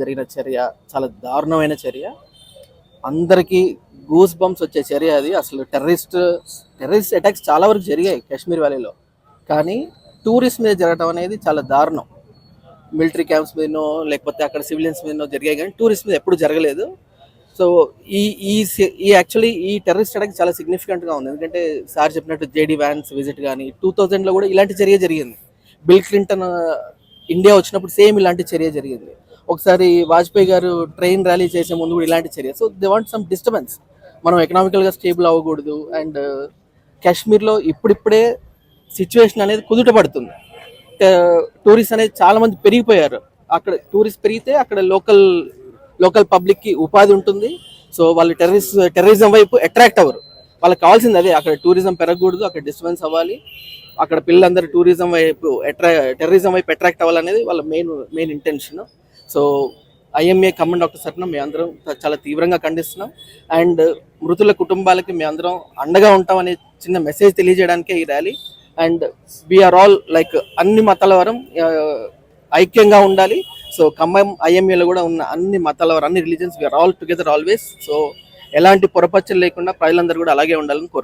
జరిగిన చర్య చాలా దారుణమైన చర్య. అందరికీ గూస్ బంప్స్ వచ్చే చర్య అది. అసలు టెర్రరిస్ట్ టెర్రరిస్ట్ అటాక్స్ చాలా వరకు జరిగాయి కాశ్మీర్ వ్యాలీలో కానీ టూరిస్ట్ మీద జరగడం అనేది చాలా దారుణం. మిలిటరీ క్యాంప్స్ మీదనో లేకపోతే అక్కడ సివిలియన్స్ మీదనో జరిగాయి కానీ టూరిస్ట్ మీద ఎప్పుడు జరగలేదు. సో ఈ ఈ ఈ యాక్చువల్లీ ఈ టెర్రరిస్ట్ అటాక్ చాలా సిగ్నిఫికెంట్గా ఉంది. ఎందుకంటే సార్ చెప్పినట్టు జేడీ వ్యాన్స్ విజిట్ కానీ టూ థౌజండ్లో కూడా ఇలాంటి చర్య జరిగింది. బిల్ క్లింటన్ ఇండియా వచ్చినప్పుడు సేమ్ ఇలాంటి చర్య జరిగింది. ఒకసారి వాజ్పేయి గారు ట్రైన్ ర్యాలీ చేసే ముందు కూడా ఇలాంటి చర్య. So they want some disturbance మనం ఎకనామికల్గా స్టేబుల్ అవ్వకూడదు. అండ్ uh, కాశ్మీర్లో ఇప్పుడిప్పుడే సిచ్యువేషన్ అనేది కుదుట పడుతుంది టూరిస్ట్ అనేది చాలా మంది పెరిగిపోయారు. అక్కడ టూరిస్ట్ పెరిగితే అక్కడ లోకల్ లోకల్ పబ్లిక్కి ఉపాధి ఉంటుంది. సో వాళ్ళు టెర్రరిస్ట్ టెర్రరిజం వైపు అట్రాక్ట్ అవ్వరు. వాళ్ళకి కావాల్సింది అదే అక్కడ టూరిజం పెరగకూడదు అక్కడ డిస్టర్బెన్స్ అవ్వాలి. అక్కడ పిల్లలందరూ టూరిజం వైపు అట్రా టెర్రరిజం వైపు అట్రాక్ట్ అవ్వాలనేది వాళ్ళ main main intention so IMA Khammam doctor సర్పణ మేమందరం అందరం చాలా తీవ్రంగా ఖండిస్తున్నాం అండ్ మృతుల కుటుంబాలకి మేము అందరం అండగా ఉంటాం అనే చిన్న మెసేజ్ తెలియజేయడానికే ఈ rally and we are all like అన్ని మతాల వరం ఐక్యంగా ఉండాలి సో ఖమ్మం ఐఎంఏలో కూడా ఉన్న అన్ని మతాల వారు అన్ని religions we are all together always so ఎలాంటి పొరపచ్చలు లేకుండా ప్రజలందరూ కూడా అలాగే ఉండాలని కోరు